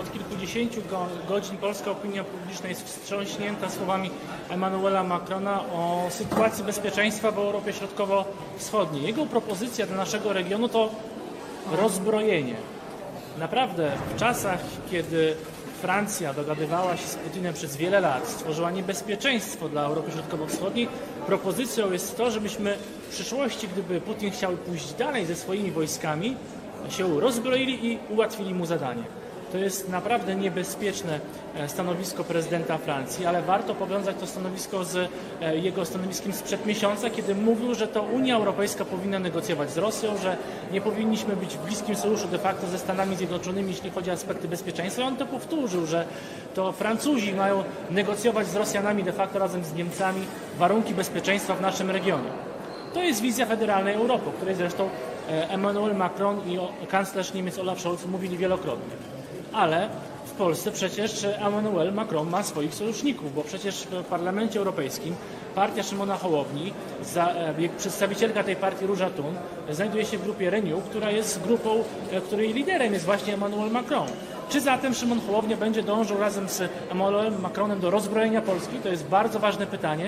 Od kilkudziesięciu go, godzin polska opinia publiczna jest wstrząśnięta słowami Emmanuela Macrona o sytuacji bezpieczeństwa w Europie Środkowo-Wschodniej. Jego propozycja dla naszego regionu to rozbrojenie. Naprawdę w czasach, kiedy Francja dogadywała się z Putinem przez wiele lat, stworzyła niebezpieczeństwo dla Europy Środkowo-Wschodniej, propozycją jest to, żebyśmy w przyszłości, gdyby Putin chciał pójść dalej ze swoimi wojskami, się rozbroili i ułatwili mu zadanie. To jest naprawdę niebezpieczne e, stanowisko prezydenta Francji, ale warto powiązać to stanowisko z e, jego stanowiskiem sprzed miesiąca, kiedy mówił, że to Unia Europejska powinna negocjować z Rosją, że nie powinniśmy być w bliskim sojuszu de facto ze Stanami Zjednoczonymi, jeśli chodzi o aspekty bezpieczeństwa. I on to powtórzył, że to Francuzi mają negocjować z Rosjanami de facto razem z Niemcami warunki bezpieczeństwa w naszym regionie. To jest wizja federalnej Europy, o której zresztą e, Emmanuel Macron i kanclerz Niemiec Olaf Scholz mówili wielokrotnie. Ale w Polsce przecież Emmanuel Macron ma swoich sojuszników, bo przecież w Parlamencie Europejskim partia Szymona Hołowni, za, e, przedstawicielka tej partii Róża Thun, znajduje się w grupie Renew, która jest grupą, e, której liderem jest właśnie Emmanuel Macron. Czy zatem Szymon Hołownia będzie dążył razem z Emmanuelem Macronem do rozbrojenia Polski? To jest bardzo ważne pytanie.